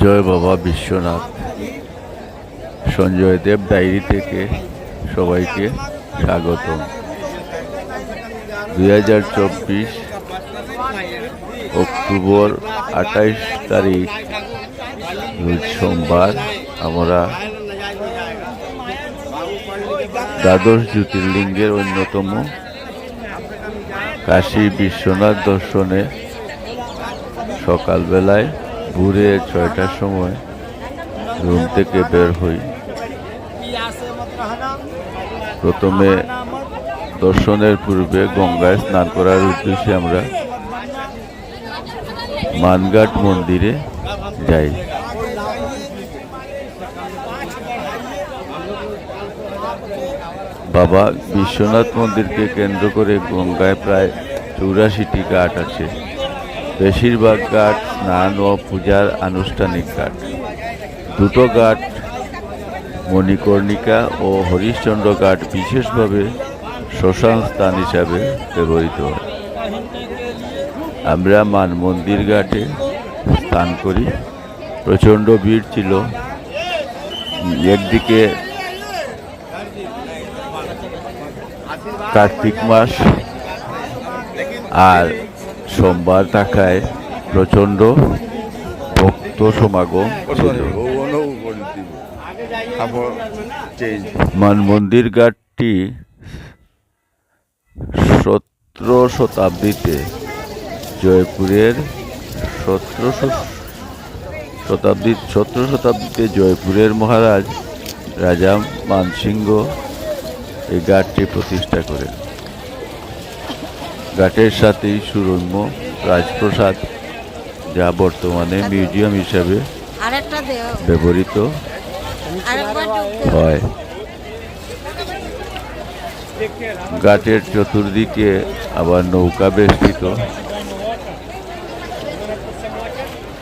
জয় বাবা বিশ্বনাথ। সঞ্জয় দেব ডায়েরি থেকে সবাইকে স্বাগত দুই হাজার চব্বিশ অক্টোবর আঠাইশ তারিখ, রোজ সোমবার আমরা দ্বাদশ জ্যোতির্লিঙ্গের অন্যতম কাশী বিশ্বনাথ দর্শনে সকালবেলায় ভোরে ছয়টার সময় রুম থেকে বের হই। প্রথমে দর্শনের পূর্বে গঙ্গায় স্নান করার উদ্দেশ্যে আমরা মানঘাট মন্দিরে যাই। বাবা বিশ্বনাথ মন্দিরকে কেন্দ্র করে গঙ্গায় প্রায় চৌরাশিটি ঘাট আছে। বেশিরভাগ ঘাট স্নান ও পূজার আনুষ্ঠানিক ঘাট দুটো ঘাট মণিকর্ণিকা ও হরিশ্চন্দ্র ঘাট বিশেষভাবে শ্মশান স্থান হিসাবে ব্যবহৃত হয়। আমরা মান মন্দির ঘাটে স্নান করি। প্রচণ্ড ভিড় ছিল। একদিকে কার্তিক মাস আর সোমবার টাকায় প্রচণ্ড ভক্ত সমাগম মান মন্দির ঘাটটি সতেরো শতাব্দীতে জয়পুরের সতেরো শতাব্দী সতেরো শতাব্দীতে জয়পুরের মহারাজ রাজা মানসিংহ এই ঘাটটি প্রতিষ্ঠা করেন। ঘাটের সাথেই সুরম্য রাজপ্রসাদ যা বর্তমানে মিউজিয়াম হিসাবে ব্যবহৃত হয়। ঘাটের চতুর্দিকে আবার নৌকা বেষ্টিত।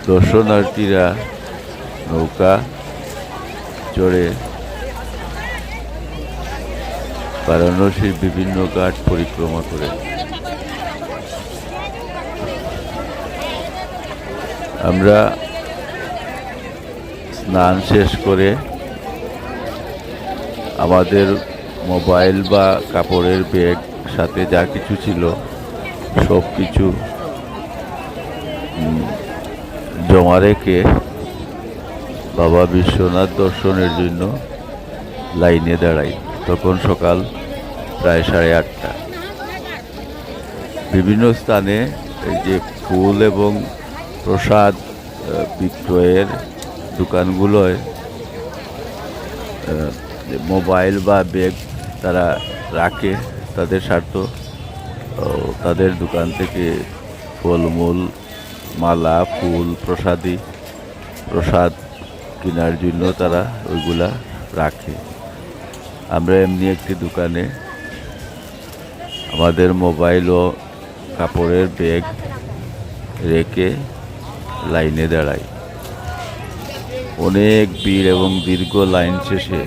দর্শনার্থীরা নৌকা চড়ে বারাণসীর বিভিন্ন ঘাট পরিক্রমা করে। আমরা স্নান শেষ করে আমাদের মোবাইল বা কাপড়ের ব্যাগ সাথে যা কিছু ছিল, সব কিছু জমা রেখে বাবা বিশ্বনাথ দর্শনের জন্য লাইনে দাঁড়াই। তখন সকাল প্রায় সাড়ে আটটা। বিভিন্ন স্থানে এই যে ফুল এবং প্রসাদ বিক্রয়ের দোকানগুলোয় মোবাইল বা ব্যাগ তারা রাখে তাদের স্বার্থ তাদের দোকান থেকে ফলমূল, মালা, ফুল, প্রসাদি, প্রসাদ কেনার জন্য তারা ওইগুলা রাখে। আমরা এমনি একটি দোকানে আমাদের মোবাইল ও কাপড়ের ব্যাগ রেখে লাইনে দাঁড়াই অনেক ভিড় এবং দীর্ঘ লাইন শেষে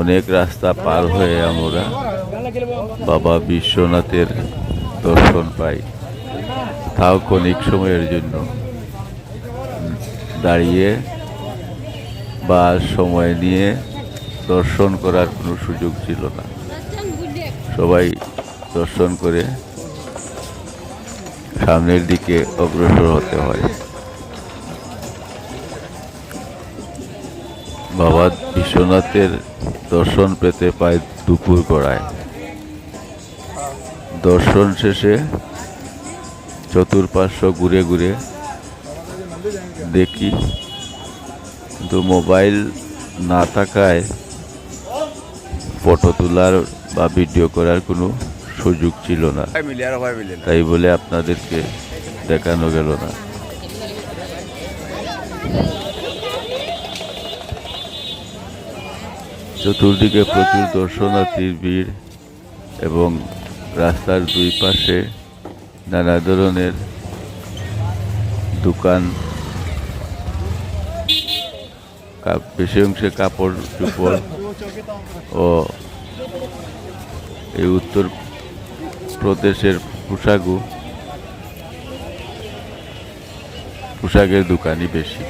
অনেক রাস্তা পার হয়ে আমরা বাবা বিশ্বনাথের দর্শন পাই। তাও ক্ষণিক সময়ের জন্য। দাঁড়িয়ে বা সময় নিয়ে দর্শন করার কোনো সুযোগ ছিল না। সবাই দর্শন করে সামনের দিকে অগ্রসর হতে হয়। বাবা বিশ্বনাথের দর্শন পেতে পায় দুপুর গড়ায়। দর্শন শেষে চতুর্পার্শ্ব ঘুরে ঘুরে দেখি কিন্তু মোবাইল না থাকায় ফটো তোলার বা ভিডিও করার কোনো সুযোগ ছিল না। তাই বলে আপনাদেরকে দেখানো গেল না। চতুর্দিকে প্রচুর দর্শনার্থীর ভিড় এবং রাস্তার দুই পাশে নানা ধরনের দোকান বেশি অংশে কাপড়, চোপড় ও এই উত্তর প্রদেশের পোশাকও পোশাকের দোকানই বেশি।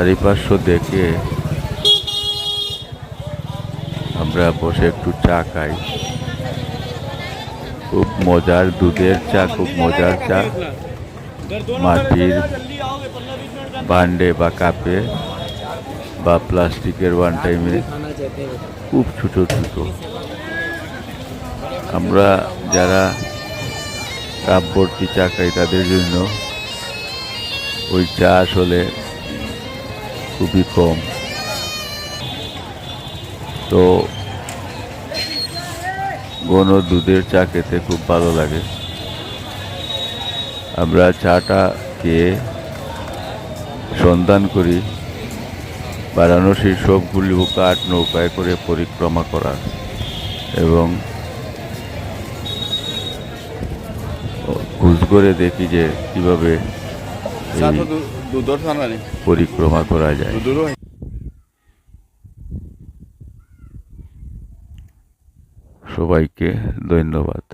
চারিপার্শ্ব দেখে আমরা বসে একটু চা খাই। খুব মজার দুধের চা, খুব মজার চা। মাটির বান্ডে বা কাপে বা প্লাস্টিকের ওয়ান টাইমে খুব ছোট ছোট। আমরা যারা কাপ ভর্তি চা খাই তাদের জন্য ওই চা আসলে খুবই কম তো ঘন দুধের চা খেতে খুব ভালো লাগে। আমরা চাটা খেয়ে সন্ধান করি। বারাণসীর সবগুলি কাঠ নৌকায় করে পরিক্রমা করার এবং খোঁজ করে দেখি যে কীভাবে পরিক্রমা করা যায়। সবাইকে ধন্যবাদ।